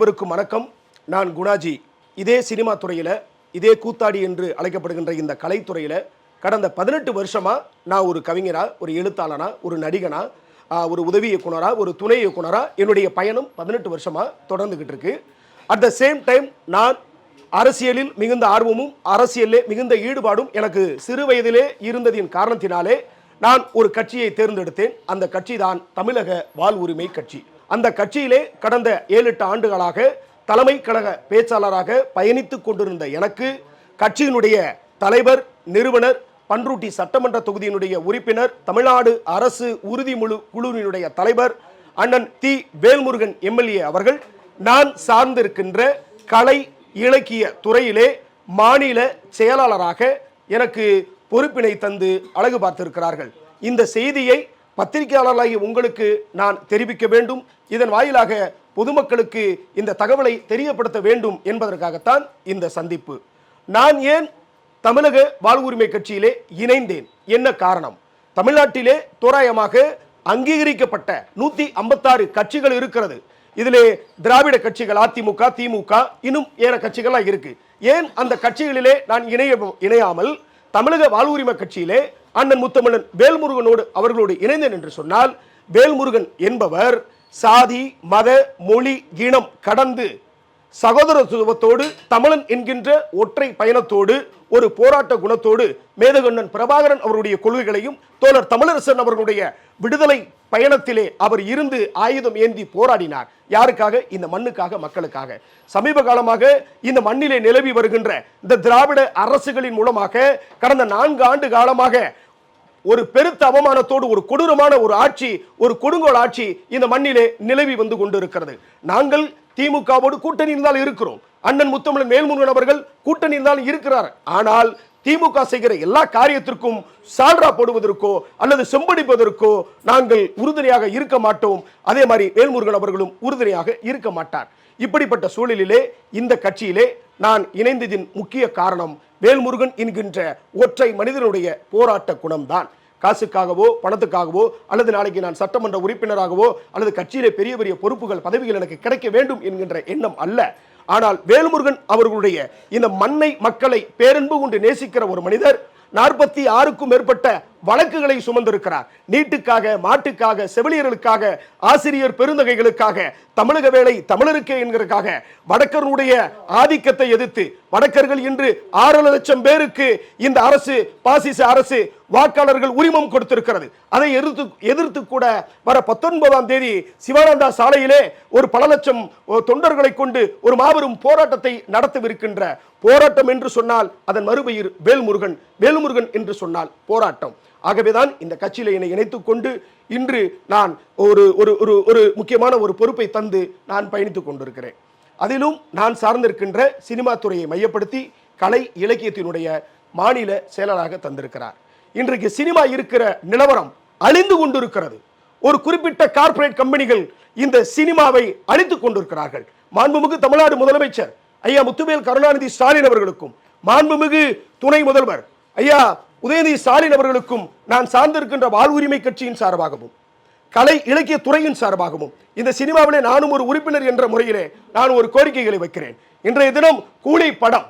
அனைவருக்கும் வணக்கம். நான் குணாஜி. இதே சினிமா துறையில் இதே கூத்தாடி என்று அழைக்கப்படுகின்ற இந்த கலைத்துறையில் கடந்த பதினெட்டு வருஷமாக நான் ஒரு கவிஞராக ஒரு எழுத்தாளனா ஒரு நடிகனா ஒரு உதவி இயக்குனரா ஒரு துணை இயக்குனரா என்னுடைய பயணம் பதினெட்டு வருஷமாக தொடர்ந்துகிட்டு இருக்கு. அட் த சேம் டைம் நான் அரசியலில் மிகுந்த ஆர்வமும் அரசியலிலே மிகுந்த ஈடுபாடும் எனக்கு சிறு வயதிலே இருந்ததின் காரணத்தினாலே நான் ஒரு கட்சியை தேர்ந்தெடுத்தேன். அந்த கட்சி தான் தமிழக வாழ் உரிமை கட்சி. அந்த கட்சியிலே கடந்த ஏழு எட்டு ஆண்டுகளாக தலைமை கழக பேச்சாளராக பயணித்து கொண்டிருந்த எனக்கு கட்சியினுடைய தலைவர் நிறுவனர் பன்ருட்டி சட்டமன்ற தொகுதியினுடைய உறுப்பினர் தமிழ்நாடு அரசு உறுதிமொழி குழுவினுடைய தலைவர் அண்ணன் தி. வேல்முருகன் எம்எல்ஏ அவர்கள் நான் சார்ந்திருக்கின்ற கலை இலக்கிய துறையிலே மாநில செயலாளராக எனக்கு பொறுப்பினை தந்து அழகு பார்த்திருக்கிறார்கள். இந்த செய்தியை பத்திரிகையாளர்களாகி உங்களுக்கு நான் தெரிவிக்க வேண்டும். இதன் வாயிலாக பொதுமக்களுக்கு இந்த தகவலை தெரியப்படுத்த வேண்டும் என்பதற்காகத்தான் இந்த சந்திப்பு. நான் ஏன் தமிழக வாழ்வுரிமை கட்சியிலே இணைந்தேன்? என்ன காரணம்? தமிழ்நாட்டிலே தோராயமாக அங்கீகரிக்கப்பட்ட நூத்தி ஐம்பத்தாறு கட்சிகள் இருக்கிறது. இதிலே திராவிட கட்சிகள் அதிமுக திமுக இன்னும் ஏற கட்சிகள்லாம் இருக்கு. ஏன் அந்த கட்சிகளிலே நான் இணைய இணையாமல் தமிழக வாழ்வுரிமை கட்சியிலே அண்ணன் முத்தமிழன் வேல்முருகனோடு அவர்களோடு இணைந்தேன் என்று சொன்னால் வேல்முருகன் என்பவர் சாதி மத மொழி இனம் கடந்து சகோதரத்துவத்தோடு தமிழன் என்கின்ற ஒற்றை பயணத்தோடு ஒரு போராட்ட குணத்தோடு மேதகண்ணன் பிரபாகரன் அவருடைய கொள்கைகளையும் தோழர் தமிழரசன் அவர்களுடைய விடுதலை பயணத்திலே அவர் இருந்து ஆயுதம் ஏந்தி போராடினார். யாருக்காக? இந்த மண்ணுக்காக மக்களுக்காக. சமீப காலமாக இந்த மண்ணிலே நிலவி வருகின்ற இந்த திராவிட அரசுகளின் மூலமாக கடந்த நான்கு ஆண்டு காலமாக ஒரு பெருத்த அவமானத்தோடு ஒரு கொடூரமான ஒரு ஆட்சி ஒரு கொடுங்கோல் ஆட்சி இந்த மண்ணிலே நிலவி வந்து கொண்டிருக்கிறது. நாங்கள் திமுகவோடு கூட்டணி இருந்தால் இருக்கிறோம். அண்ணன் முத்தமிழன் மேல்முருகன் அவர்கள் கூட்டணி இருந்தாலும் இருக்கிறார். ஆனால் திமுக செய்கிற எல்லா காரியத்திற்கும் சால்ரா போடுவதற்கோ அல்லது செம்படிப்பதற்கோ நாங்கள் உறுதுணையாக இருக்க மாட்டோம். அதே மாதிரி வேல்முருகன் அவர்களும் உறுதுணையாக இருக்க மாட்டார். இப்படிப்பட்ட சூழலிலே இந்த கட்சியிலே நான் இணைந்ததின் முக்கிய காரணம் வேல்முருகன் என்கின்ற ஒற்றை மனிதனுடைய போராட்ட குணம்தான். காசுக்காகவோ பணத்துக்காகவோ அல்லது நாளைக்கு நான் சட்டமன்ற உறுப்பினராகவோ அல்லது கட்சியிலே பெரிய பெரிய பொறுப்புகள் பதவிகள் எனக்கு கிடைக்க வேண்டும் என்கின்ற எண்ணம் அல்ல. ஆனால் வேல்முருகன் அவர்களுடைய இந்த மண்ணை மக்களை பேரன்பு கொண்டு நேசிக்கிற ஒரு மனிதர் நாற்பத்தி ஆறுக்கும் மேற்பட்ட வழக்குகளை சுமந்திருக்கிறார். நீட்டுக்காக மாட்டுக்காக செவிலியர்களுக்காக ஆசிரியர் பெருந்தகைகளுக்காக தமிழக வேலை தமிழருக்கே என்கிறதுக்காக வடக்கருடைய ஆதிக்கத்தை எதிர்த்து வடக்கர்கள் இன்று ஆறு லட்சம் பேருக்கு இந்த அரசு பாசிச அரசு வாக்காளர்கள் உரிமம் கொடுத்திருக்கிறது. அதை எதிர்த்து எதிர்த்து கூட வர பத்தொன்பதாம் தேதி சிவானந்தா சாலையிலே ஒரு பல லட்சம் தொண்டர்களை கொண்டு ஒரு மாபெரும் போராட்டத்தை நடத்தவிருக்கின்ற போராட்டம் என்று சொன்னால் அதன் மறுபெயர் வேல்முருகன். வேல்முருகன் என்று சொன்னால் போராட்டம். ஆகவேதான் இந்த கட்சியில என்னை இணைத்துக் கொண்டு இன்று நான் ஒரு ஒரு ஒரு ஒரு முக்கியமான ஒரு பொறுப்பை தந்து நான் பயணித்துக் கொண்டிருக்கிறேன். அதிலும் நான் சார்ந்திருக்கின்ற சினிமா துறையை மையப்படுத்தி கலை இலக்கியத்தினுடைய மாநில செயலராக தந்திருக்கிறார். இன்றைக்கு சினிமா இருக்கிற நிலவரம் அழிந்து கொண்டிருக்கிறது. ஒரு குறிப்பிட்ட கார்ப்பரேட் கம்பெனிகள் இந்த சினிமாவை அழித்துக் கொண்டிருக்கிறார்கள். மாண்புமிகு தமிழ்நாடு முதலமைச்சர் ஐயா முத்துவேல் கருணாநிதி ஸ்டாலின் அவர்களுக்கும் மாண்புமிகு துணை முதல்வர் ஐயா உதயநிதி ஸ்டாலின் அவர்களுக்கும் நான் சார்ந்திருக்கின்ற வாழ்வுரிமை கட்சியின் சார்பாகவும் கலை இலக்கிய துறையின் சார்பாகவும் இந்த சினிமாவிலே நானும் ஒரு உறுப்பினர் என்ற முறையிலே நான் ஒரு கோரிக்கைகளை வைக்கிறேன். இன்றைய தினம் கூலி படம்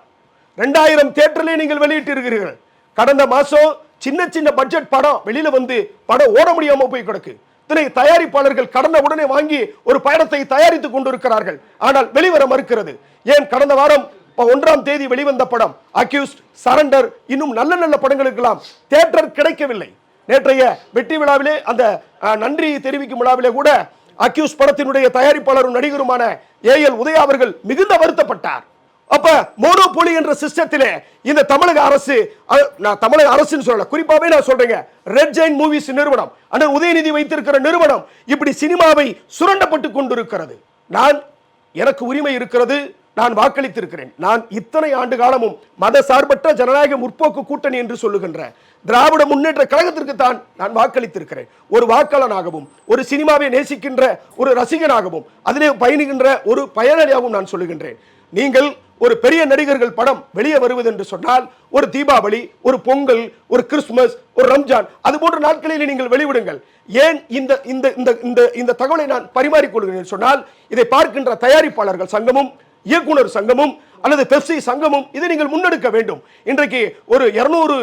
ரெண்டாயிரம் தேட்டரிலே நீங்கள் வெளியிட்டிருக்கிறீர்கள். கடந்த மாசம் சின்ன சின்ன பட்ஜெட் படம் வெளியில வந்து படம் ஓட முடியாமல் போய் கிடக்கு. இத்தனை தயாரிப்பாளர்கள் கடந்த உடனே வாங்கி ஒரு படத்தை தயாரித்துக் கொண்டிருக்கிறார்கள். ஆனால் வெளிவர மறுக்கிறது. ஏன் கடந்த வாரம் ஒன்றாம் தேதி வெளிவந்த படம் அக்யூஸ்ட் சரண்டர் இன்னும் நல்ல நல்ல படங்களுக்கெல்லாம் தேட்டர் கிடைக்கவில்லை. நேற்றைய வெற்றி விழாவிலே அந்த நன்றி தெரிவிக்கும் விழாவிலே கூட அக்யூஸ் படத்தினுடைய தயாரிப்பாளரும் நடிகருமான ஏ. எல். உதயா அவர்கள் மிகுந்த வருத்தப்பட்டார். அப்ப மோனோபொலி என்ற சிஸ்டத்திலே இந்த தமிழக அரசு நான் தமிழக அரசுன்னு சொல்லல குறிப்பாவே நான் சொல்றேங்க ரெட் ஜெயின் மூவிஸ் நிறுவனம் அண்ணன் உதயநிதி வைத்திருக்கிற நிறுவனம் இப்படி சினிமாவை சுரண்டப்பட்டு கொண்டிருக்கிறது. நான் எனக்கு உரிமை இருக்கிறது நான் வாக்களித்திருக்கிறேன். நான் இத்தனை ஆண்டு காலமும் மத சார்பற்ற ஜனநாயக முற்போக்கு கூட்டணி என்று சொல்லுகின்ற திராவிட முன்னேற்ற கழகத்திற்கு தான் நான் வாக்களித்திருக்கிறேன். ஒரு வாக்காளனாகவும் ஒரு சினிமாவை நேசிக்கின்ற ஒரு ரசிகனாகவும் அதிலே பயணிக்கின்ற ஒரு பயனாளியாகவும் நான் சொல்லுகின்றேன். நீங்கள் ஒரு பெரிய நடிகர்கள் படம் வெளியே வருவது என்று சொன்னால் ஒரு தீபாவளி ஒரு பொங்கல் ஒரு கிறிஸ்துமஸ் ஒரு ரம்ஜான் அது போன்ற நாட்களில் நீங்கள் வெளிவிடுங்கள். ஏன் இந்த இந்த இந்த இந்த இந்த தகவலை நான் பரிமாறிக்கொள்கிறேன் சொன்னால் இதை பார்க்கின்ற தயாரிப்பாளர்கள் சங்கமும் இயக்குனர் சங்கமும் அல்லது பெப்சி சங்கமும் இதை நீங்கள் முன்னெடுக்க வேண்டும். இன்றைக்கு ஒரு இருநூறு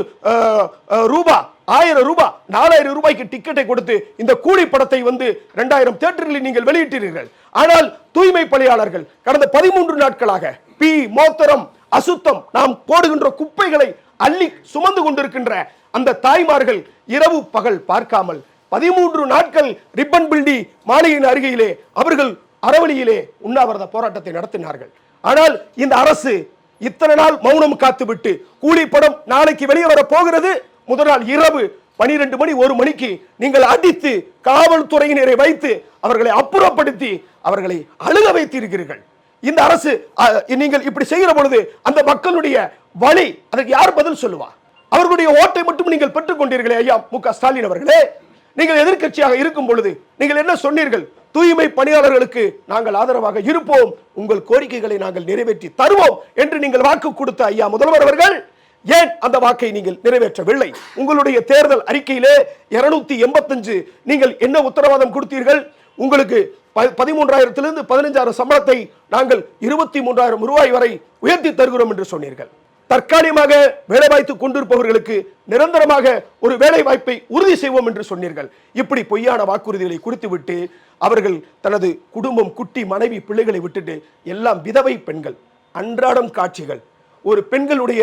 ரூபாய் ஆயிரம் ரூபாய் நாலாயிரம் ரூபாய்க்கு டிக்கெட்டை கொடுத்து இந்த கூலி படத்தை வந்து ரெண்டாயிரம் தியேட்டர்களில் நீங்கள் வெளியிட்டீர்கள். ஆனால் தூய்மை பணியாளர்கள் கடந்த பதிமூன்று நாட்களாக பி. மோத்தரம் அசுத்தம் நாம் போடுகின்ற குப்பைகளை அள்ளி சுமந்து கொண்டிருக்கின்ற அந்த தாய்மார்கள் இரவு பகல் பார்க்காமல் பதிமூன்று நாட்கள் ரிப்பன் பில்டி மாளிகையின் அருகிலே அவர்கள் அறவழியிலே உண்ணாவிரத போராட்டத்தை நடத்தினார்கள். ஆனால் இந்த அரசு இத்தனை நாள் மௌனம் காத்துவிட்டு கூலி படம் நாளைக்கு வெளியே வர போகிறது. முதல் நாள் இரவு பனிரெண்டு மணி ஒரு மணிக்கு நீங்கள் அடித்து காவல்துறையினரை வைத்து அவர்களை அப்புறப்படுத்தி அவர்களை அழுக வைத்திருக்கிறீர்கள். இந்த அரசு அஹ், நீங்கள் இப்படி செய்கிற பொழுது அந்த மக்களுடைய வழி அதற்கு யார் பதில் சொல்லுவா? அவர்களுடைய ஓட்டை மட்டும் நீங்கள் பெற்றுக் கொண்டீர்களே ஐயா மு க ஸ்டாலின் அவர்களே. நீங்கள் எதிர்க்கட்சியாக இருக்கும் பொழுது நீங்கள் என்ன சொன்னீர்கள்? தூய்மை பணியாளர்களுக்கு நாங்கள் ஆதரவாக இருப்போம். உங்கள் கோரிக்கைகளை நாங்கள் நிறைவேற்றி தருவோம் என்று நீங்கள் வாக்கு கொடுத்த ஐயா முதல்வர் அவர்கள் ஏன் அந்த வாக்கை நீங்கள் நிறைவேற்றவில்லை? உங்களுடைய தேர்தல் அறிக்கையிலே இருநூத்தி எண்பத்தஞ்சு நீங்கள் என்ன உத்தரவாதம் கொடுத்தீர்கள்? உங்களுக்கு ப- பதிமூன்றாயிரத்திலிருந்து பதினஞ்சாயிரம் சம்பளத்தை நாங்கள் இருபத்தி மூன்றாயிரம் ரூபாய் வரை உயர்த்தி தருகிறோம் என்று சொன்னீர்கள். தற்காலிகமாக வேலை வாய்த்து கொண்டிருப்பவர்களுக்கு நிரந்தரமாக ஒரு வேலை வாய்ப்பை உறுதி செய்வோம் என்று சொன்னீர்கள். இப்படி பொய்யான வாக்குறுதிகளை கொடுத்துவிட்டு அவர்கள் தனது குடும்பம் குட்டி மனைவி பிள்ளைகளை விட்டுட்டு எல்லாம் விதவை பெண்கள் அன்றாடம் காட்சிகள் ஒரு பெண்களுடைய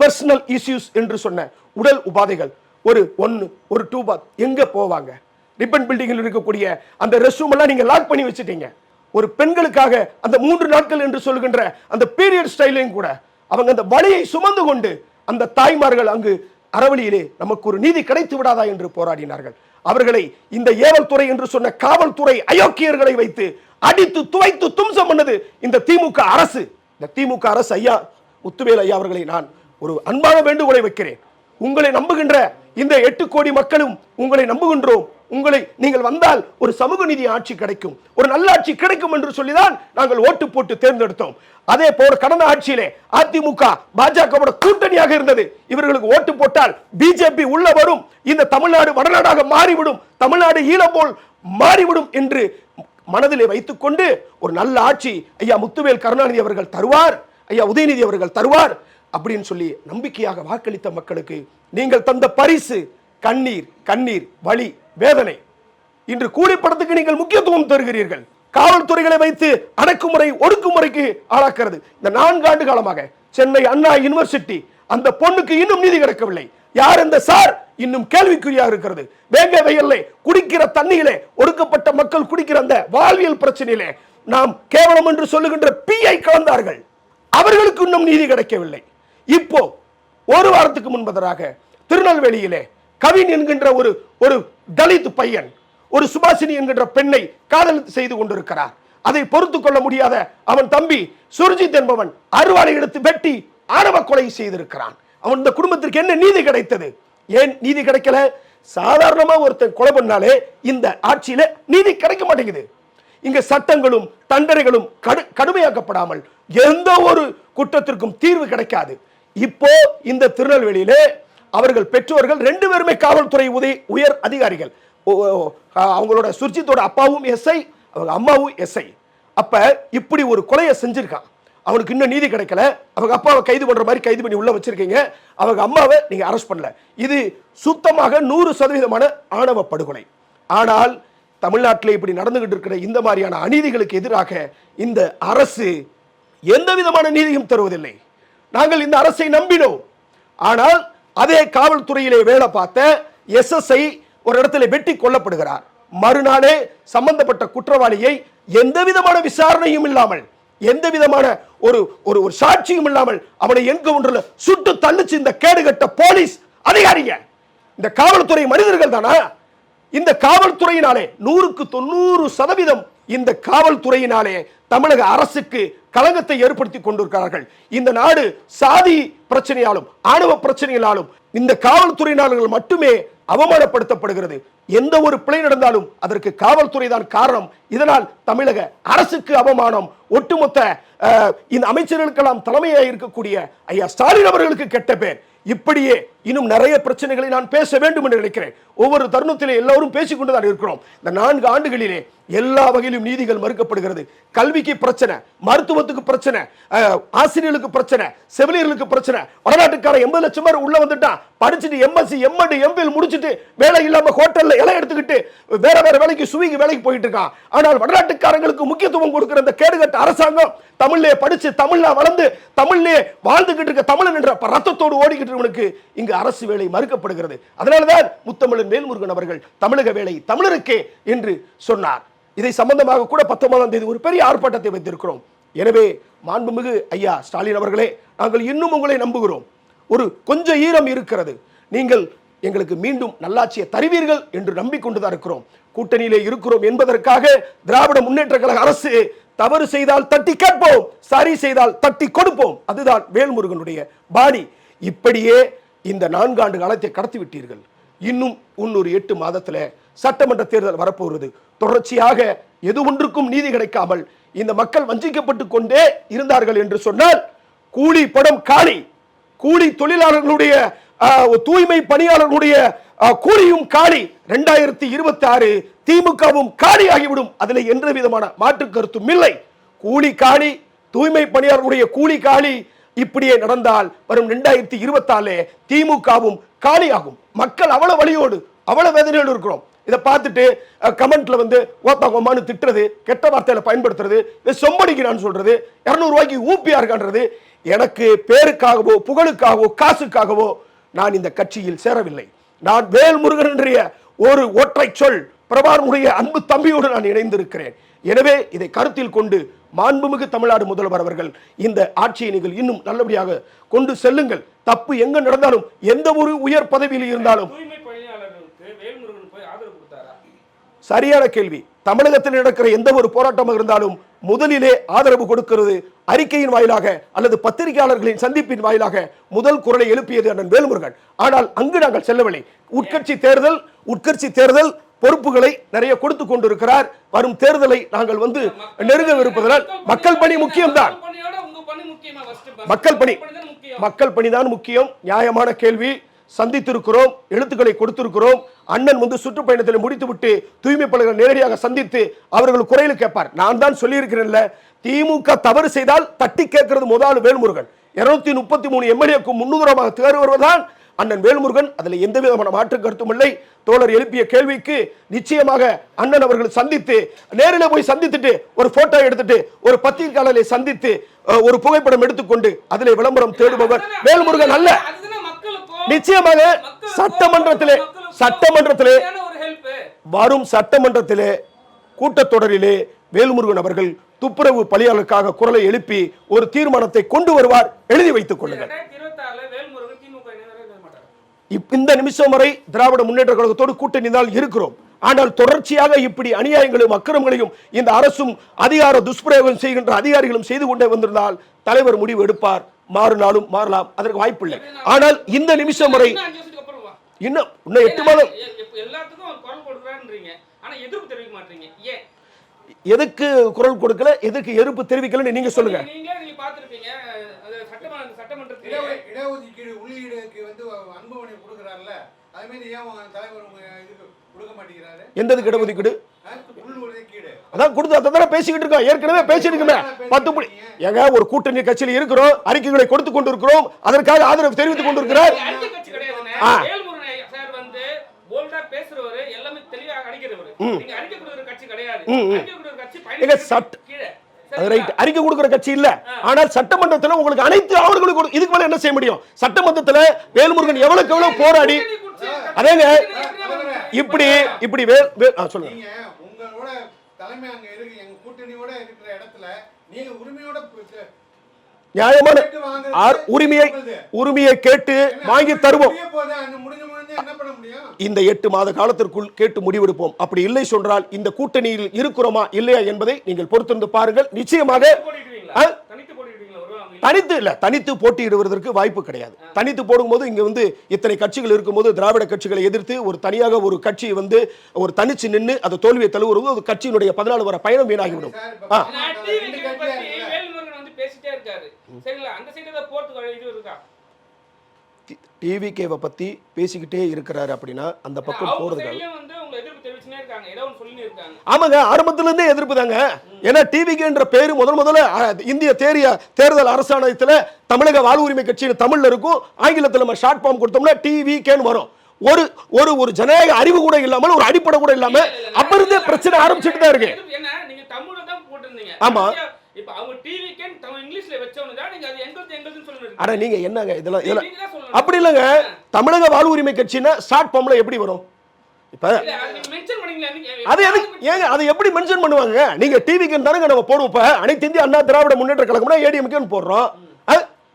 பர்சனல் இஷ்யூஸ் என்று சொன்ன உடல் உபாதைகள் ஒரு ஒன்று ஒரு டூ பாத் எங்க போவாங்க? ரிப்பன் பில்டிங்கில் இருக்கக்கூடிய அந்த ரெஸ்ட் எல்லாம் நீங்க லாக் பண்ணி வச்சுட்டீங்க. ஒரு பெண்களுக்காக அந்த மூன்று நாட்கள் என்று சொல்கின்ற அந்த பீரியட் ஸ்டைலையும் கூட அவங்க அந்த வலியை சுமந்து கொண்டு அந்த தாய்மார்கள் அங்கு அறவழியிலே நமக்கு ஒரு நீதி கிடைத்து விடாதா என்று போராடினார்கள். அவர்களை இந்த ஏவல் துறை என்று சொன்ன காவல்துறை அயோக்கியர்களை வைத்து அடித்து துவைத்து தும்சம் பண்ணது இந்த திமுக அரசு. இந்த திமுக அரசு ஐயா முத்துவேல் ஐயா அவர்களை நான் ஒரு அன்பான வேண்டுகோளை வைக்கிறேன். உங்களை நம்புகின்ற இந்த எட்டு கோடி மக்களும் உங்களை நம்புகின்றோம். உங்களை நீங்கள் வந்தால் ஒரு சமூக நீதி ஆட்சி கிடைக்கும். ஒரு நல்ல ஆட்சி கிடைக்கும் என்று சொல்லிதான் நாங்கள் ஓட்டு போட்டு தேர்ந்தெடுத்தோம். அதே போல கடந்த ஆட்சியிலே அதிமுக பாஜகவோட கூட்டணியாக இருந்தது. இவர்களுக்கு ஓட்டு போட்டால் பிஜேபி உள்ள வரும். இந்த தமிழ்நாடு வடநாடாக மாறிவிடும். தமிழ்நாடு ஈழம் போல் மாறிவிடும் என்று மனதிலே வைத்துக்கொண்டு ஒரு நல்ல ஆட்சி ஐயா முத்துவேல் கருணாநிதி அவர்கள் தருவார். ஐயா உதயநிதி அவர்கள் தருவார். அப்படின்னு சொல்லி நம்பிக்கையாக வாக்களித்த மக்களுக்கு நீங்கள் தந்த பரிசு கண்ணீர் கண்ணீர் வலி வேதனை. இன்று கூலி படத்துக்கு நீங்கள் முக்கியத்துவம் தருகிறீர்கள். காவல்துறைகளை வைத்து அடக்குமுறை ஒடுக்குமுறைக்கு ஆளாக்கிறது. இந்த நான்கு ஆண்டு காலமாக சென்னை அண்ணா யுனிவர்சிட்டி அந்த பொண்ணுக்கு இன்னும் நீதி கிடைக்கவில்லை. யார் இந்த சார்? இன்னும் கேள்விக்குறியாக இருக்கிறது. வேங்க வெயிலே குடிக்கிற தண்ணியிலே ஒடுக்கப்பட்ட மக்கள் குடிக்கிற அந்த வாழ்வியல் பிரச்சனையிலே நாம் கேவலம் என்று சொல்லுகின்ற பிஐ கலந்தார்கள். அவர்களுக்கு இன்னும் நீதி கிடைக்கவில்லை. இப்போ ஒரு வாரத்துக்கு முன்பதாக திருநெல்வேலியிலே கவின் என்கின்ற ஒரு ஒரு தலித் பையன் ஒரு சுபாஷினி என்கின்ற பெண்ணை காதல் செய்து கொண்டிருக்கிறார். அதை பொறுத்து கொள்ள முடியாத அவன் தம்பி சுர்ஜித் என்பவன் அறுவாளை எடுத்து வெட்டி ஆணவ கொலை செய்திருக்கிறான். அவன் இந்த குடும்பத்திற்கு என்ன நீதி கிடைத்தது? ஏன் நீதி கிடைக்கல? சாதாரணமா ஒருத்தன் கொலை பண்ணாலே இந்த ஆட்சியில நீதி கிடைக்க மாட்டேங்குது. இங்க சட்டங்களும் தண்டனைகளும் கடு கடுமையாக்கப்படாமல் எந்த ஒரு குற்றத்திற்கும் தீர்வு கிடைக்காது. இப்போ இந்த திருநெல்வேலியிலே அவர்கள் பெற்றோர்கள் ரெண்டு பேருமே காவல்துறை உதவி உயர் அதிகாரிகள். ஓ- ஓ- அவங்களோட சுர்ஜித்தோட அப்பாவும் எஸ்ஐ அவங்க அம்மாவும் எஸ்ஐ. அப்போ இப்படி ஒரு கொலையை செஞ்சுருக்கான். அவனுக்கு இன்னும் நீதி கிடைக்கல. அவங்க அப்பாவை கைது பண்ணுற மாதிரி கைது பண்ணி உள்ளே வச்சிருக்கீங்க. அவங்க அம்மாவை நீங்கள் அரெஸ்ட் பண்ணல. இது சுத்தமாக நூறு சதவீதமான ஆணவ படுகொலை. ஆனால் தமிழ்நாட்டில் இப்படி நடந்துகிட்டு இருக்கிற இந்த மாதிரியான அநீதிகளுக்கு எதிராக இந்த அரசு எந்த விதமான நீதியும் தருவதில்லை. நாங்கள் இந்த அரசை நம்பினோம். ஆனால் அதே காவல்துறையிலே வேலை பார்த்த எஸ்எஸ்ஐ ஒரு இடத்துல வெட்டி கொல்லப்படுகிறார். மறுநாளே சம்பந்தப்பட்ட குற்றவாளியை எந்த விதமான விசாரணையும் இல்லாமல் எந்த விதமான ஒரு ஒரு ஒரு சாட்சியும் இல்லாமல் அவனை எங்க ஒன்றில் சுட்டு தள்ளிச்சு இந்த கேடுகட்ட போலீஸ் அதிகாரிங்க. இந்த காவல்துறை மனிதர்கள் தானா? இந்த காவல்துறையினாலே நூறுக்கு தொண்ணூறு சதவீதம் இந்த காவல்துறையினாலே தமிழக அரசுக்கு களங்கத்தை ஏற்படுத்தி கொண்டிருக்கிறார்கள். இந்த நாடு சாதி பிரச்சனையாலும் ஆணவ பிரச்சனைகளாலும் இந்த காவல்துறையினர்கள் மட்டுமே அவமானப்படுத்தப்படுகிறது. எந்த ஒரு பிழை நடந்தாலும் அதற்கு காவல்துறை தான் காரணம். இதனால் தமிழக அரசுக்கு அவமானம். ஒட்டுமொத்த இந்த அமைச்சர்களுக்கெல்லாம் தலைமையாக இருக்கக்கூடிய ஐயா ஸ்டாலின் அவர்களுக்கு கெட்ட பேர். இப்படியே இன்னும் நிறைய பிரச்சனைகளை நான் பேச வேண்டும் என்று நினைக்கிறேன். ஒவ்வொரு தருணத்திலே எல்லோரும் பேசிக்கொண்டு கொண்டுதான் இருக்கிறோம். இந்த நான்கு ஆண்டுகளிலே எல்லா வகையிலும் நீதிகள் மறுக்கப்படுகிறது. கல்விக்கு பிரச்சனை மருத்துவத்துக்கு பிரச்சனை ஆசிரியர்களுக்கு பிரச்சனை செவிலியர்களுக்கு பிரச்சனை. வடநாட்டுக்கார எண்பது லட்சம் பேர் உள்ள வந்துட்டான் படிச்சுட்டு எம்எஸ்சி எம்எட் எம்பில் முடிச்சுட்டு வேலை இல்லாம ஹோட்டல்ல இலை எடுத்துக்கிட்டு வேற வேற வேலைக்கு சுவிக்கு வேலைக்கு போயிட்டு இருக்கான். ஆனால் வடநாட்டுக்காரங்களுக்கு முக்கியத்துவம் கொடுக்கிற இந்த கேடுகட்ட அரசாங்கம் தமிழ்லேயே படிச்சு தமிழ்ல வளர்ந்து தமிழ்லேயே வாழ்ந்துகிட்டு இருக்க தமிழன் என்ற ரத்தத்தோடு ஓடிக்கிட்டு இவனுக்கு இங்க அரசு வேலை மறுக்கப்படுகிறது. அதனால்தான் முத்தமிழன் வேல்முருகன் அவர்கள் தமிழக வேலை தமிழருக்கே என்று சொன்னார். இதை சம்பந்தமாக கூட பத்தொன்பதாம் தேதி ஒரு பெரிய ஆர்ப்பாட்டத்தை வைத்திருக்கிறோம். எனவே மாண்புமிகு ஐயா ஸ்டாலின் அவர்களே நாங்கள் இன்னும் உங்களை நம்புகிறோம். ஒரு கொஞ்சம் ஈரம் இருக்கிறது. நீங்கள் எங்களுக்கு மீண்டும் நல்லாட்சியை தருவீர்கள் என்று நம்பிக்கொண்டுதான் இருக்கிறோம். கூட்டணியிலே இருக்கிறோம் என்பதற்காக திராவிட முன்னேற்ற கழக அரசு தவறு செய்தால் தட்டி கேட்போம் சரி செய்தால் தட்டி கொடுப்போம். அதுதான் வேல்முருகனுடைய பாணி. இப்படியே இந்த நான்காண்டு காலத்தை கடத்தி விட்டீர்கள். இன்னும் இன்னொரு எட்டு மாதத்துல சட்டமன்ற தேர்தல் வரப்போகிறது. தொடர்ச்சியாக எது ஒன்றுக்கும் நீதி கிடைக்காமல் இந்த மக்கள் வஞ்சிக்கப்பட்டு கொண்டே இருந்தார்கள் என்று சொன்னால் கூலி படம் காலி. கூலி தொழிலாளர்களுடைய ஆஹ், தூய்மை பணியாளர்களுடைய கூலியும் காலி. ரெண்டாயிரத்தி இருபத்தி ஆறு திமுகவும் காலி ஆகிவிடும் அதில் எந்த விதமான மாற்று கருத்தும் இல்லை. கூலி காலி தூய்மை பணியாளர்களுடைய கூலி காலி இப்படியே நடந்தால் வரும் ரெண்டாயிரத்தி இருபத்தாலே திமுகவும் காலியாகும். மக்கள் அவ்வளவு வழியோடு அவ்வளவு வேதனையோடு இருக்கிறோம். இதை பார்த்துட்டு கமெண்ட்ல வந்து ஓத்தாங்கம்மான்னு திட்டுறது கெட்ட வார்த்தையில பயன்படுத்துறது இது சொம்படிக்கு சொல்றது இரநூறுவாய்க்கு ஊப்பியா இருக்கான்றது எனக்கு பேருக்காகவோ புகழுக்காகவோ காசுக்காகவோ நான் இந்த கட்சியில் சேரவில்லை. நான் வேல்முருகன் என்ற ஒரு ஒற்றை சொல் பிரபானுடைய அன்பு தம்பியோடு நான் இணைந்திருக்கிறேன். எனவே இதை கருத்தில் கொண்டு மாண்புமிகு தமிழ்நாடு முதல்வர் அவர்கள் இந்த ஆட்சியை நீங்கள் இன்னும் நல்லபடியாக கொண்டு செல்லுங்கள். தப்பு எங்க நடந்தாலும் எந்த ஒரு உயர் பதவியில் இருந்தாலும். சரியான கேள்வி. தமிழகத்தில் நடக்கிற எந்த ஒரு போராட்டமாக இருந்தாலும் முதலிலே ஆதரவு கொடுக்கிறது அறிக்கையின் வாயிலாக அல்லது பத்திரிகையாளர்களின் சந்திப்பின் வாயிலாக முதல் குரலை எழுப்பியது அண்ணன் வேல்முருகன். ஆனால் அங்கு நாங்கள் செல்லவில்லை. உட்கட்சி தேர்தல் உட்கட்சி தேர்தல் பொறுப்புகளை நிறைய கொடுத்து கொண்டிருக்கிறார். வரும் தேர்தலை நாங்கள் வந்து நெருங்கவிருப்பதனால் மக்கள் பணி முக்கியம்தான். மக்கள் பணி. மக்கள் பணி தான் முக்கியம் பணிதான் முக்கியம். நியாயமான கேள்வி. சந்தித்திருக்கிறோம். எழுத்துக்களை கொடுத்திருக்கிறோம். அண்ணன் வந்து சுற்றுப்பயணத்தில் முடித்துவிட்டு தூய்மை பணிகளை நேரடியாக சந்தித்து அவர்கள் குறையில் கேட்பார். நான் தான் சொல்லியிருக்கிறேன்ல திமுக தவறு செய்தால் தட்டி கேட்கிறது முதல் வேல்முருகன். இருநூத்தி முப்பத்தி மூணு எம்எல்ஏக்கும் முன்னுதரமாக தேர்வு வருவதுதான் அண்ணன் வேல்முருகன் அதில் எந்த விதமான மாற்று கருத்தும் இல்லை. தோழர் எழுப்பிய கேள்விக்கு நிச்சயமாக அண்ணன் அவர்கள் சந்தித்து நேரில் போய் சந்தித்துட்டு ஒரு போட்டோ எடுத்துட்டு ஒரு பத்திரிகையாளரை சந்தித்து ஒரு புகைப்படம் எடுத்துக்கொண்டு அதில் விளம்பரம் தேடுபவர் வேல்முருகன் அல்ல. நிச்சயமாக சட்டமன்றத்திலே சட்டமன்றத்திலே வரும் சட்டமன்றத்திலே கூட்டத்தொடரிலே வேல்முருகன் அவர்கள் துப்புரவு பணியாளருக்காக குரலை எழுப்பி ஒரு தீர்மானத்தை கொண்டு வருவார். எழுதி வைத்துக் கொள்ளுங்கள் ரெண்டாயிரத்தி இருபத்தி ஆறுல வேல்முருகன் திமுக இணையவே மாட்டார் இப்- இந்த நிமிஷம் வரை திராவிட முன்னேற்ற கழகத்தோடு கூட்டணி தான் இருக்கிறோம். ஆனால் தொடர்ச்சியாக இப்படி அநியாயங்களும் அக்கிரமங்களையும் இந்த அரசும் அதிகார துஷ்பிரயோகம் செய்கின்ற அதிகாரிகளும் செய்து கொண்டே வந்திருந்தால் தலைவர் முடிவு எடுப்பார். மாறினாலும் மாறலாம். அதற்கு வாய்ப்பில்லை. ஆனால் இந்த நிமிஷம் வரை இன்னும். இன்னும் எட்டு மாதம். எதுக்கு குரல் கொடுக்கல? எதுக்கு எதிர்ப்பு தெரிவிக்கலன்னு நீங்க சொல்லுங்க நீங்களே நீங்க பார்த்திருப்பீங்க அது சட்டமன்ற சட்டமன்றத்தில் இட- இடஒதுக்கீடு உள்ளீடுக்கு வந்து அன்புமணி கொடுக்குறாருல அது மாதிரி ஏன் உங்க தலைவர் உங்க இதுக்கு கொடுக்க மாட்டேங்கிறாரு? எந்ததுக்கு இடஒதுக்கீடு? அதான் கொடுத்து அதை பேசிக்கிட்டு இருக்கோம். ஏற்கனவே பேசியிருக்கோமே. பத்து ஏங்க ஒரு கூட்டணி கட்சியில் இருக்கிறோம். அறிக்கைகளை கொடுத்து கொண்டிருக்கிறோம். அதற்காக ஆதரவு தெரிவித்துக் கொண்டிருக்கிறார். எல்லாமே தெளிவா அடிக்கிறவரு. நீங்க அறிக்கை கொடுக்கிற கட்சி கிடையாது. ரைட்? அறிக்கை கொடுக்கிற கட்சி இல்ல. ஆனால் சட்டமன்றத்தில் உங்களுக்கு அனைத்து ஆவணங்களும் கொடு- இதுக்கு மேல என்ன செய்ய முடியும்? சட்டமன்றத்தில் வேல்முருகன் எவ்வளவுக்கு எவ்வளவு போராடி? அதேங்க. இப்படி இப்படி வேல் சொல்லுங்க. உங்களோட தலைமை அங்க இருக்கு எங்க கூட்டணியோட இருக்கிற இடத்துல நீங்க உரிமையோட நியாயமான ஆர் உரிமையை. உரிமையை கேட்டு வாங்கி தருவோம். முடிய போகுது, அங்க முடிஞ்சு முடிஞ்சு என்ன பண்ண முடியும்? இந்த எட்டு மாத காலத்திற்குள் கேட்டு முடிவெடுப்போம். அப்படி இல்லை சொன்னால் இந்த கூட்டணியில் இருக்கிறோமா இல்லையா என்பதை நீங்கள் பொறுத்திருந்து பாருங்கள். நிச்சயமாக? தனித்து இல்ல தனித்து போட்டியிடுவதற்கு வாய்ப்பு கிடையாது. தனித்து போடும்போது இங்க வந்து இத்தனை கட்சிகள் இருக்கும்போது திராவிட கட்சிகளை எதிர்த்து ஒரு தனியாக ஒரு கட்சி வந்து ஒரு தனிச்சு நின்று அந்த தோல்வியை தழுவுறது ஒரு கட்சியினுடைய பதினாலு வர பயணம் வீணாகிவிடும். ஆ. பாமக நான் ரெண்டு டிவி கட்சியா பத்தி இருக்குல்ல? வேல்முருகன் இருக்காரு சரிங்களா? அந்த சைடு ஏதாவது போட்டு இது இருக்கா? டிவிகேவை பத்தி பேசிக்கிட்டே இருக்கிறாரு அப்படின்னா அந்த பக்கம் போறதுக்கு இருக்காங்க. ஆமாங்க ஆரம்பத்துல இருந்தே எதிர்ப்பு தாங்க. ஏன்னா டிவிகேன்ற பேரு முதல் முதல்ல இந்திய தேரிய தேர்தல் அரசாணையத்துல தமிழக வாழ்வுரிமை கட்சின்னு தமிழ்ல இருக்கும். ஆங்கிலத்துல நம்ம ஷார்ட் ஃபார்ம் கொடுத்தோம்னா டிவிகேன்னு வரும். ஒரு ஒரு ஒரு ஜனநாயக அறிவு கூட இல்லாமல் ஒரு அடிப்படை கூட இல்லாம அப்ப இருந்தே பிரச்சனை ஆரம்பிச்சுட்டு தான் இருக்கு. ஆமா. இப்ப அவங்க டிவி கேன் தமிழ் இங்கிலீஷ்ல வச்சவங்க தான் நீங்க அது எங்களுக்கு எங்களுக்குன்னு சொல்லுங்க ஆனா நீங்க என்னங்க இதெல்லாம் இதெல்லாம் சொல்லணும். அப்படி இல்லைங்க. தமிழக வாழ்வுரிமை கட்சின்னா ஷார்ட் ஃபார்ம்ல எப்படி வரும்? இப்ப அது நீங்க மென்ஷன் பண்ணீங்களா? நீங்க அது எது ஏங்க அதை எப்படி மென்ஷன் பண்ணுவாங்க? நீங்க டிவிக்கு தானங்க நம்ம போடுவோம். இப்ப அனைத்து இந்திய அண்ணா திராவிட முன்னேற்ற கழகம்னா ஏடிஎம்கேன்னு போடுறோம்.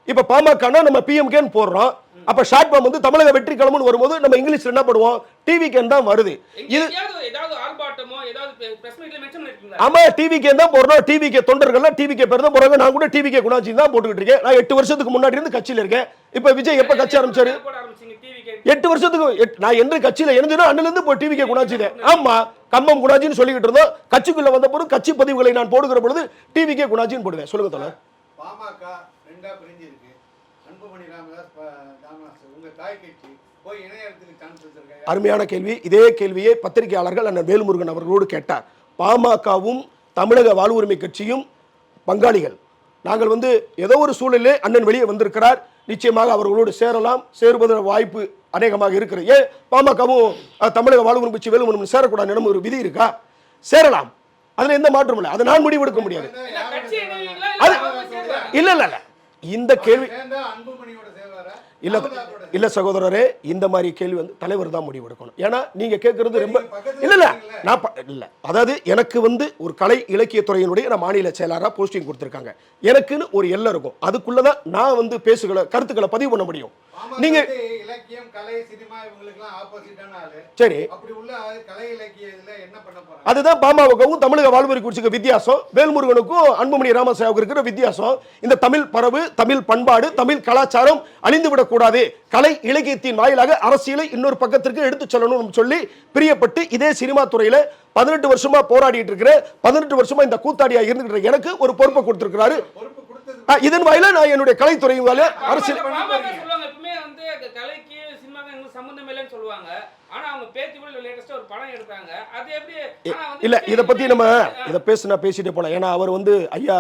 இப்ப பாமகனா நம்ம பிஎம்கேன்னு போடுறோம். அப்ப ஷார்ட் ஃபார்ம் வந்து தமிழக வெற்றி கழகம்னு வரும்போது நம்ம இங்கிலீஷ்ல என்ன பண்ணுவோம்? டிவிக்கேன் தான் வருது. இது எங்கேயாவது ஏதாவது ஆர்ப்பாட்டமோ ஏதாவது பிரஸ் மீட்ல மென்ஷன் பண்ணிருக்கீங்களா? ஆமா டிவிக்கே தான் போடுறோம். டிவிக்கே தொண்டர்கள்லாம் டிவிக்கே பேர் தான் போறாங்க நான் கூட டிவிக்கே குணாச்சி தான் போட்டுக்கிட்டு இருக்கேன். நான் எட்டு வருஷத்துக்கு முன்னாடி இருந்து கட்சியில இருக்கேன். இப்ப விஜய் எப்ப கட்சி ஆரம்பிச்சாரு? டிவி கேன் எட்டு வருஷத்துக்கு எட்- நான் என்று கட்சியில இணைஞ்சனோ அண்ணில இருந்து போய் டிவிக்கே குணாச்சிதே ஆமா கம்பம் குணாச்சின்னு சொல்லிக்கிட்டு இருந்தோம். கட்சிக்குள்ள வந்த பொழுது கட்சி பதிவுகளை நான் போடுகிற பொழுது டிவிக்கே குணாச்சின்னு போடுவேன். சொல்லுங்க தோழர். பாமக ரெண்டா பிரிஞ்சு இருக்கு அன்புமணி ராமதாஸ் ப- ராமதாஸ் உங்க தாய் கட்சி போய் இணையத்துக்கு சான்ஸ் வச்சிருக்காங்க அருமையான கேள்வி. இதே கேள்வியை பத்திரிகையாளர்கள் அண்ணன் வேல்முருகன் அவர்களோடு கேட்டார். பாமகவும் தமிழக வாழ்வுரிமை கட்சியும் பங்காளிகள். நாங்கள் வந்து ஏதோ ஒரு சூழலிலே அண்ணன் வெளியே வந்திருக்கிறார். நிச்சயமாக அவர்களோடு சேரலாம். சேருவது வாய்ப்பு அநேகமாக இருக்கிறது. ஏன்? பாமகவும் தமிழக வாழ்வுரிமை கட்சி வேலுமணி சேரக்கூடாது ஒரு விதி இருக்கா? சேரலாம். அதுல எந்த மாற்றமும் இல்லை. அதை நான் முடிவெடுக்க முடியாது. இல்ல இல்ல இந்த கேள்வி இல்ல இல்ல சகோதரரே இந்த மாதிரி கேள்வி வந்து தலைவர் தான் முடிவெடுக்கணும் ஏன்னா நீங்க கேட்கறது ரொம்ப இல்ல இல்ல. நான் இல்ல. அதாவது எனக்கு வந்து ஒரு கலை இலக்கியத்துறையினுடைய நான் மாநில செயலாளரா போஸ்டிங் கொடுத்திருக்காங்க. எனக்குன்னு ஒரு எல்லை இருக்கும். அதுக்குள்ளதான் நான் வந்து பேசுகளை கருத்துக்களை பதிவு பண்ண முடியும். பாமக நீங்க வந்து இலக்கியம் கலை சினிமா இவங்களுக்குலாம் ஆப்போசிட்டான ஆளு. சரி. அப்படி உள்ள கலை இலக்கிய இதுல என்ன பண்ண போறாங்க? அதுதான் பாமகவுக்கும் தமிழக வாழ்வுரி குறிச்சிக்கு வித்தியாசம். வேல்முருகனுக்கும் அன்புமணி ராமசாவுக்கு இருக்கிற வித்தியாசம். இந்த தமிழ் பரவு தமிழ் பண்பாடு தமிழ் கலாச்சாரம் அழிந்து விடக்கூடாது. கலை இலக்கியத்தின் வாயிலாக அரசியலை இன்னொரு பக்கத்திற்கு எடுத்துச் செல்லணும்னு சொல்லி பிரியப்பட்டு இதே சினிமா துறையில பதினெட்டு வருஷமா போராடிட்டு இருக்கிற பதினெட்டு வருஷமா இந்த கூத்தாடியா இருந்துகிட்டு எனக்கு ஒரு பொறுப்பை கொடுத்திருக்கிறாரு. பொறுப்பு கொடுத்தது அஹ், இதன் வாயில நான் என்னுடைய கலைத்துறையின் வாயில அரசியல் சம்பந்தம் இல்லைன்னு சொல்லுவாங்க. ஆனா அவங்க பேத்தி கூட லேட்டஸ்டா ஒரு படம் எடுத்தாங்க. அது எப்படி? இல்ல இதை பத்தி நம்ம இதை பேசினா பேசிட்டே போலாம். ஏன்னா அவர் வந்து ஐயா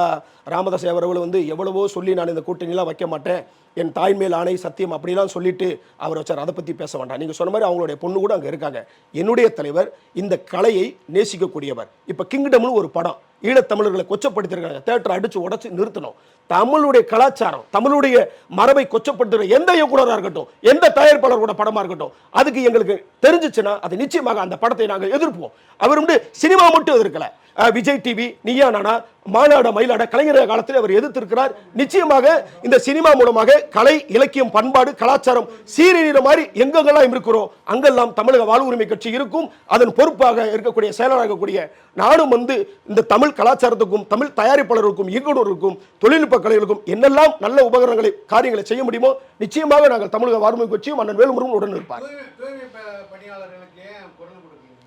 ராமதாஸ் அவர்கள் வந்து எவ்வளவோ சொல்லி நான் இந்த கூட்டணிலாம் வைக்க மாட்டேன். என் தாய் மேல் ஆணை சத்தியம் அப்படிலாம் சொல்லிட்டு அவர் வச்சார். அதை பற்றி பேச வேண்டாம். நீங்கள் சொன்ன மாதிரி அவங்களுடைய பொண்ணு கூட அங்கே இருக்காங்க. என்னுடைய தலைவர் இந்த கலையை நேசிக்கக்கூடியவர். இப்போ கிங்டம்னு ஒரு படம் ஈழத்தமிழர்களை கொச்சப்படுத்திருக்காங்க தேட்டரை அடிச்சு உடச்சி நிறுத்தணும். தமிழுடைய கலாச்சாரம் தமிழுடைய மரபை கொச்சப்படுத்துகிற எந்த இயக்குனராக இருக்கட்டும் எந்த தயாரிப்பாளரோட படமாக இருக்கட்டும் அதுக்கு எங்களுக்கு தெரிஞ்சிச்சுன்னா அது நிச்சயமாக அந்த படத்தை நாங்கள் எதிர்ப்போம். அவர் வந்து சினிமா மட்டும் எதிர்க்கலை. விஜய் டிவி நீயா நானா மாநாட மயிலாட கலைஞர் காலத்தில் அவர் எதிர்த்திருக்கிறார். நிச்சயமாக இந்த சினிமா மூலமாக கலை இலக்கியம் பண்பாடு கலாச்சாரம் சீரழிகிற மாதிரி எங்கெங்கெல்லாம் இருக்கிறோம் அங்கெல்லாம் தமிழக வாழ்வுரிமை கட்சி இருக்கும். அதன் பொறுப்பாக இருக்கக்கூடிய செயலராக இருக்கக்கூடிய நானும் வந்து இந்த தமிழ் கலாச்சாரத்துக்கும் தமிழ் தயாரிப்பாளருக்கும் இயக்குநருக்கும் தொழில்நுட்ப கலைகளுக்கும் என்னெல்லாம் நல்ல உபகரணங்களை காரியங்களை செய்ய முடியுமோ நிச்சயமாக நாங்கள் தமிழக வாழ்வுரிமை கட்சியும் அண்ணன் வேலுமுருகன் உடன் இருப்பார்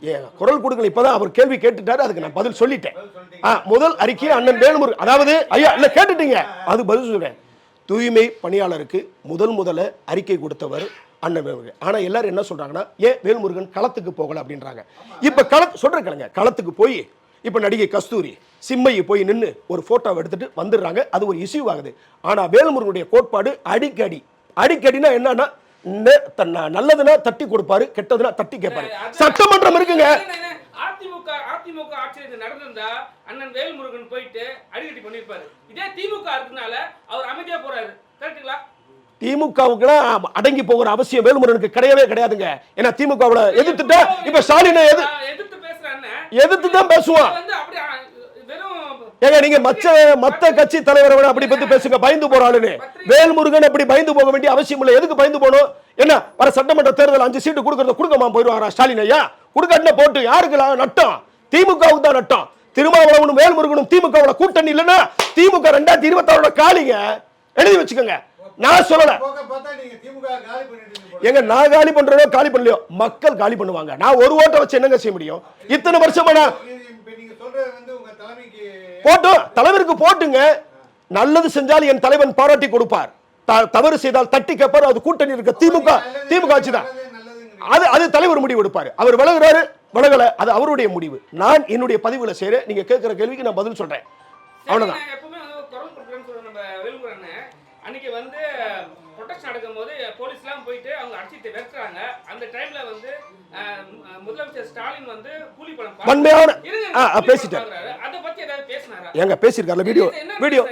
ஏன் குரல் கொடுங்க இப்போதான் இப்பதான் அவர் கேள்வி கேட்டுட்டாரு அதுக்கு நான் பதில் சொல்லிட்டேன். ஆ, முதல் அறிக்கையை அண்ணன் வேலுமுருகன் அதாவது ஐயா இல்லை கேட்டுட்டீங்க. அது பதில் சொல்கிறேன் தூய்மை பணியாளருக்கு முதல் முதல்ல அறிக்கை கொடுத்தவர் அண்ணன் வேலுமுருகன். ஆனால் எல்லாரும் என்ன சொல்கிறாங்கன்னா ஏன் வேல்முருகன் களத்துக்கு போகலை அப்படின்றாங்க. இப்போ கள சொல்கிற கிளங்க களத்துக்கு போய் இப்போ நடிகை கஸ்தூரி சிம்மையை போய் நின்று ஒரு ஃபோட்டோவை எடுத்துட்டு வந்துடுறாங்க. அது ஒரு இஷ்யூ ஆகுது. ஆனால் வேல்முருகனுடைய கோட்பாடு அடிக்கடி அடிக்கடினா என்னன்னா நல்லதுன்னா தட்டி கொடுப்பாரு கெட்டதுன்னா தட்டி கேட்பாரு. சட்டமன்றம் இருக்குங்க. அதிமுக அதிமுக ஆட்சியில் நடந்திருந்தா அண்ணன் வேல்முருகன் போயிட்டு அடிக்கடி பண்ணிருப்பாரு இதே திமுக இருக்கனால அவர் அமைதியா போறாரு. கரெக்ட்டுங்களா? திமுகவுக்குலாம் அடங்கி போகிற அவசியம் வேலுமுருகனுக்கு கிடையவே கிடையாதுங்க. ஏன்னா திமுகவுல எதிர்த்துட்டா இப்ப ஸ்டாலினை எதிர்த்து பேசுற அண்ணன் எதிர்த்து தான் பேசுவான் அவர் வந்து அப்படி அ, வெறும் ஏங்க நீங்க மச்ச மத்த கட்சி தலைவரை விட அப்படி பத்தி பேசுங்க. பயந்து போற ஆளுன்னு வேல்முருகன் அப்படி பயந்து போக வேண்டிய அவசியம் இல்லை. எதுக்கு பயந்து போகணும்? என்ன? வர சட்டமன்ற தேர்தல் அஞ்சு சீட்டு கொடுக்கறத கொடுக்கமா போயிடுவாரா ஸ்டாலின் ஐயா? கொடுக்காட்டின போட்டு. யாருக்கு நட்டம்? திமுகவுக்கு தான் நட்டம். திருமாவளவனும் வேல்முருகனும் திமுகவோட கூட்டணி இல்லைன்னா திமுக ரெண்டாயிரத்தி இருபத்தாறோட காலிங்க. எழுதி வச்சுக்கோங்க. நான் சொல்லல. எங்க நான் காலி பண்றதோ காலி பண்ணலையோ? மக்கள் காலி பண்ணுவாங்க. நான் ஒரு ஓட்டை வச்சு என்னங்க செய்ய முடியும்? இத்தனை வருஷமா நான் இப்ப நீங்க சொல்றது வந்து உங்க தலைமைக்கு போட்டும் தலைவருக்கு போட்டுங்க. நல்லது செஞ்சால் என் தலைவன் பாராட்டி கொடுப்பார். த- தவறு செய்தால் தட்டி கேட்பார். அது கூட்டணி இருக்க திமுக திமுக ஆட்சி தான் நல்லது, நல்லதுங்கிறீங்க. அது அது தலைவர் முடிவு எடுப்பாரு. அவர் விலகுறாரு விலகல அது அவருடைய முடிவு. நான் என்னுடைய பதிவுல செய்றேன். நீங்க கேட்கிற கேள்விக்கு நான் பதில் சொல்றேன். அவ்வளவுதான். அன்னைக்கு வந்து ப்ரொடெக்ஷன் நடக்கும்போது போலீஸ்லாம் போயிட்டு அவங்க அடிச்சுட்டு வெறுக்கிறாங்க. அந்த டைம்ல வந்து முதலமைச்சர் ஸ்டாலின் வந்து கூலி பணம் வன்மையான வாங்குறாரு. அதை பத்தி ஏதாவது பேசினாரா? ஏங்க பேசியிருக்காருல வீடியோ வீடியோ.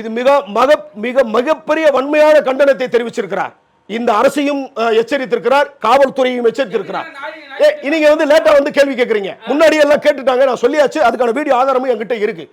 இது மிக மக மிக மிகப்பெரிய வன்மையான கண்டனத்தை தெரிவிச்சிருக்கிறார். இந்த அரசையும் எச்சரித்திருக்கிறார் காவல்துறையும் எச்சரித்திருக்கிறார். நீங்க வந்து லேட்டா வந்து கேள்வி கேக்குறீங்க. முன்னாடி எல்லாம் கேட்டுட்டாங்க நான் சொல்லியாச்சு அதுக்கான வீடியோ ஆதாரமும் என்கிட்ட இருக்கு.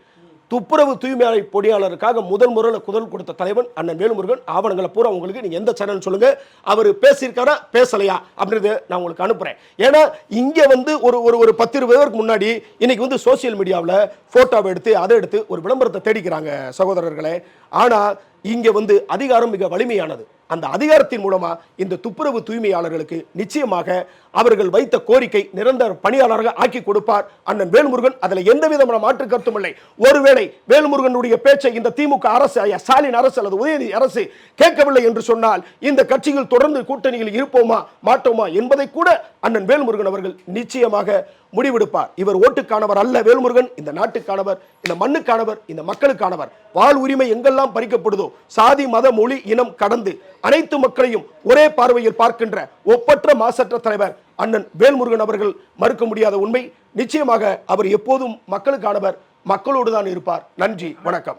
துப்புரவு தூய்மை பொடியாளருக்காக முதல் முறையில் குரல் கொடுத்த தலைவன் அண்ணன் வேலுமுருகன். ஆவணங்களை பூரா உங்களுக்கு நீங்கள் எந்த சேனல் சொல்லுங்கள் அவர் பேசியிருக்காரா பேசலையா அப்படின்றத நான் உங்களுக்கு அனுப்புகிறேன் ஏன்னா இங்கே வந்து ஒரு ஒரு ஒரு பத்து இருபது பேருக்கு முன்னாடி இன்றைக்கி வந்து சோசியல் மீடியாவில் ஃபோட்டோவை எடுத்து அதை எடுத்து ஒரு விளம்பரத்தை தேடிக்கிறாங்க சகோதரர்களே. ஆனால் இங்கே வந்து அதிகாரம் மிக வலிமையானது. அந்த அதிகாரத்தின் மூலமாக இந்த துப்புரவு தூய்மையாளர்களுக்கு நிச்சயமாக அவர்கள் வைத்த கோரிக்கை நிரந்தர பணியாளராக ஆக்கி கொடுப்பார். அண்ணன் வேல்முருகன் அதில் எந்த விதமான மாற்று கருத்தும் இல்லை. ஒருவேளை வேல்முருகனுடைய பேச்சை இந்த திமுக அரசு ஐயா ஸ்டாலின் அரசு அல்லது உதயநிதி அரசு கேட்கவில்லை என்று சொன்னால் இந்த கட்சியில் தொடர்ந்து கூட்டணியில் இருப்போமா மாட்டோமா என்பதை கூட அண்ணன் வேல்முருகன் அவர்கள் நிச்சயமாக முடிவெடுப்பார். இவர் ஓட்டுக்கானவர் அல்ல வேல்முருகன். இந்த நாட்டுக்கானவர் இந்த மண்ணுக்கானவர் இந்த மக்களுக்கானவர். வாழ் உரிமை எங்கெல்லாம் பறிக்கப்படுதோ சாதி மத மொழி இனம் கடந்து அனைத்து மக்களையும் ஒரே பார்வையில் பார்க்கின்ற ஒப்பற்ற மாசற்ற தலைவர் அண்ணன் வேல்முருகன் அவர்கள் மறுக்க முடியாத உண்மை. நிச்சயமாக அவர் எப்போதும் மக்களுக்கானவர் மக்களோடு தான் இருப்பார். நன்றி வணக்கம்.